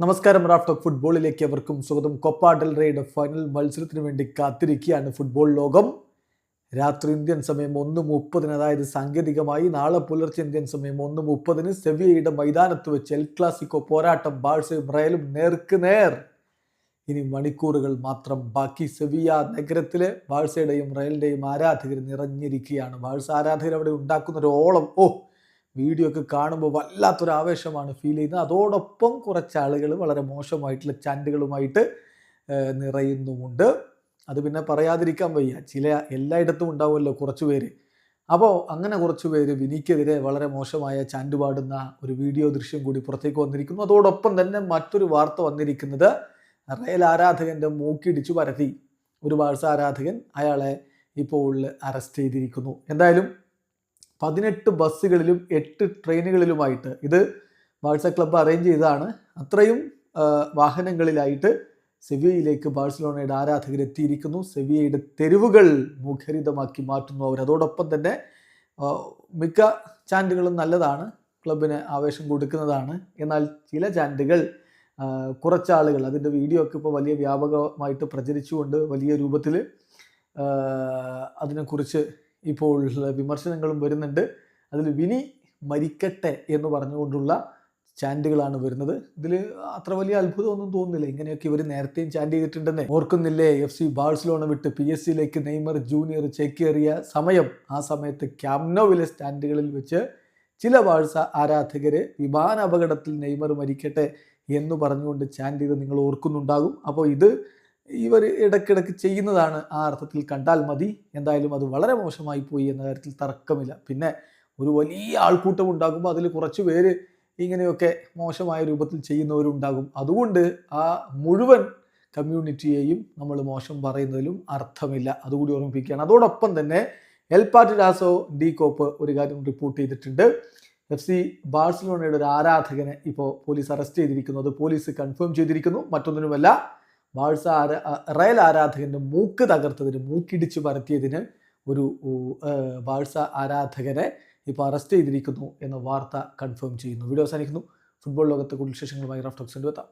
നമസ്കാരം റാഫ്റ്റ് ഫുട്ബോളിലേക്ക് അവർക്കും സ്വാഗതം. കൊപ്പ ഡെൽറയുടെ ഫൈനൽ മത്സരത്തിന് വേണ്ടി കാത്തിരിക്കുകയാണ് ഫുട്ബോൾ ലോകം. രാത്രി ഇന്ത്യൻ സമയം ഒന്ന് മുപ്പതിന് അതായത് സാങ്കേതികമായി നാളെ പുലർച്ചെ ഇന്ത്യൻ സമയം ഒന്ന് മുപ്പതിന് സെവിയയുടെ മൈതാനത്ത് വെച്ച് എൽ ക്ലാസിക്കോ പോരാട്ടം ബാഴ്സയും റയലും നേർക്ക് നേർ. ഇനി മണിക്കൂറുകൾ മാത്രം ബാക്കി. സെവിയ നഗരത്തിലെ ബാഴ്സയുടെയും റയലിന്റെയും ആരാധകർ നിറഞ്ഞിരിക്കുകയാണ്. ബാഴ്സ ആരാധകർ അവിടെ ഉണ്ടാക്കുന്ന ഒരു ഓളം. ഓ വീഡിയോ ഒക്കെ കാണുമ്പോൾ വല്ലാത്തൊരു ആവേശമാണ് ഫീൽ ചെയ്യുന്നത്. അതോടൊപ്പം കുറച്ച് ആളുകൾ വളരെ മോശമായിട്ടുള്ള ചാൻഡുകളുമായിട്ട് നിറയുന്നുമുണ്ട്. അത് പിന്നെ പറയാതിരിക്കാൻ വയ്യ. ചില എല്ലായിടത്തും ഉണ്ടാവുമല്ലോ കുറച്ച് പേര്. അപ്പോൾ അങ്ങനെ കുറച്ച് പേര് വിനിക്കെതിരെ വളരെ മോശമായ ചാൻഡ് പാടുന്ന ഒരു വീഡിയോ ദൃശ്യം കൂടി പുറത്തേക്ക് വന്നിരിക്കുന്നു. അതോടൊപ്പം തന്നെ മറ്റൊരു വാർത്ത വന്നിരിക്കുന്നത് റയൽ ആരാധകന്റെ മൂക്കിടിച്ചു പരത്തി. ഒരു ബാഴ്സ ആരാധകൻ അയാളെ ഇപ്പോൾ അറസ്റ്റ് ചെയ്തിരിക്കുന്നു. എന്തായാലും പതിനെട്ട് ബസ്സുകളിലും എട്ട് ട്രെയിനുകളിലുമായിട്ട് ഇത് ബാഴ്സ ക്ലബ്ബ് അറേഞ്ച് ചെയ്തതാണ്. അത്രയും വാഹനങ്ങളിലായിട്ട് സെവിയയിലേക്ക് ബാഴ്സലോണയുടെ ആരാധകർ എത്തിയിരിക്കുന്നു. സെവിയയുടെ തെരുവുകൾ മുഖരിതമാക്കി മാറ്റുന്നു അവർ. അതോടൊപ്പം തന്നെ മിക്ക ചാൻഡുകളും നല്ലതാണ്. ക്ലബിന് ആവേശം കൊടുക്കുന്നതാണ്. എന്നാൽ ചില ചാൻഡുകൾ കുറച്ചാളുകൾ അതിന്റെ വീഡിയോ ഒക്കെ ഇപ്പോൾ വലിയ വ്യാപകമായിട്ട് പ്രചരിച്ചുകൊണ്ട് വലിയ രൂപത്തിൽ അതിനെക്കുറിച്ച് ഇപ്പോൾ വിമർശനങ്ങളും വരുന്നുണ്ട്. അതിൽ വിനി മരിക്കട്ടെ എന്ന് പറഞ്ഞുകൊണ്ടുള്ള ചാൻഡുകളാണ് വരുന്നത്. ഇതിൽ അത്ര വലിയ അത്ഭുതമൊന്നും തോന്നുന്നില്ല. ഇങ്ങനെയൊക്കെ ഇവർ നേരത്തെയും ചാൻഡ് ചെയ്തിട്ടുണ്ടെന്ന് ഓർക്കുന്നില്ലേ? എഫ് സി ബാഴ്സലോണ വിട്ട് പി എസ് സിയിലേക്ക് നെയ്മർ ജൂനിയർ ചേക്കേറിയ സമയം. ആ സമയത്ത് ക്യാമ്നോവിലെ സ്റ്റാൻഡുകളിൽ വെച്ച് ചില ബാഴ്സ ആരാധകർ വിമാന അപകടത്തിൽ നെയ്മർ മരിക്കട്ടെ എന്ന് പറഞ്ഞുകൊണ്ട് ചാൻഡ് ചെയ്ത് നിങ്ങൾ ഓർക്കുന്നുണ്ടാകും. അപ്പോൾ ഇത് ഇവർ ഇടയ്ക്കിടയ്ക്ക് ചെയ്യുന്നതാണ് ആ അർത്ഥത്തിൽ കണ്ടാൽ മതി. എന്തായാലും അത് വളരെ മോശമായി പോയി എന്ന കാര്യത്തിൽ തർക്കമില്ല. പിന്നെ ഒരു വലിയ ആൾക്കൂട്ടം ഉണ്ടാകുമ്പോൾ അതിൽ കുറച്ച് പേര് ഇങ്ങനെയൊക്കെ മോശമായ രൂപത്തിൽ ചെയ്യുന്നവരുണ്ടാകും. അതുകൊണ്ട് ആ മുഴുവൻ കമ്മ്യൂണിറ്റിയെയും നമ്മൾ മോശം പറയുന്നതിലും അർത്ഥമില്ല. അതുകൂടി ഓർമ്മിപ്പിക്കുകയാണ്. അതോടൊപ്പം തന്നെ എൽ രാസോ ഡി കോപ്പ് ഒരു കാര്യം റിപ്പോർട്ട് ചെയ്തിട്ടുണ്ട്. എഫ് സി ബാഴ്സലോണയുടെ ഒരു ആരാധകനെ ഇപ്പോൾ പോലീസ് അറസ്റ്റ് ചെയ്തിരിക്കുന്നു അത് പോലീസ് കൺഫേം ചെയ്തിരിക്കുന്നു. മറ്റൊന്നിനുമല്ല ബാഴ്സ റയൽ ആരാധകന്റെ മൂക്ക് തകർത്തതിന് മൂക്കിടിച്ച് പരത്തിയതിന് ഒരു ബാഴ്സ ആരാധകനെ ഇപ്പോൾ അറസ്റ്റ് ചെയ്തിരിക്കുന്നു എന്ന വാർത്ത കൺഫേം ചെയ്യുന്നു. വീഡിയോ അവസാനിക്കുന്നു. ഫുട്ബോൾ ലോകത്തെ കൂടുതൽ വിശേഷങ്ങളുമായി റഫ്റ്റോക്സിന്റെ എത്താം